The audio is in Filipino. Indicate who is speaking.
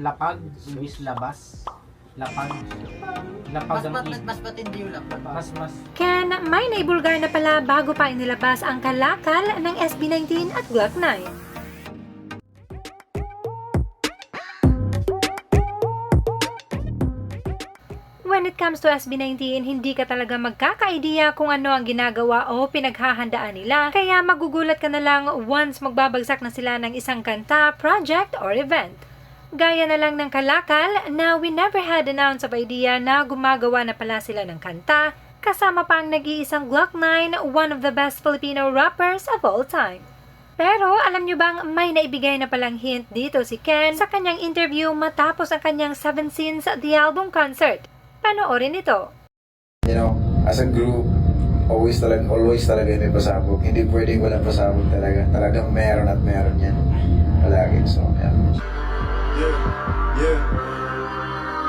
Speaker 1: lapag, Luis labas. Lapag. Lapag
Speaker 2: Mas,
Speaker 1: ang
Speaker 2: mas,
Speaker 1: is-
Speaker 2: mas matindi yung lakad.
Speaker 1: mas mas
Speaker 3: Ken, may naibulgar na pala bago pa inilabas ang kalakal ng SB19 at Glock 9. When it comes to SB19, hindi ka talaga magkaka-idea kung ano ang ginagawa o pinaghahandaan nila, kaya magugulat ka na lang once magbabagsak na sila ng isang kanta, project, or event. Gaya na lang ng kalakal na we never had an ounce of idea na gumagawa na pala sila ng kanta, kasama pa ang nag-iisang Glock 9, one of the best Filipino rappers of all time. Pero alam nyo bang may naibigay na palang hint dito si Ken sa kanyang interview matapos ang kanyang 7 Scenes The Album concert. Panoorin ito.
Speaker 4: you know, as a group, always talaga, always talaga may pasabog. Hindi pwedeng walang pasabog talaga. Talagang meron at meron yan. Palagi. So, yeah.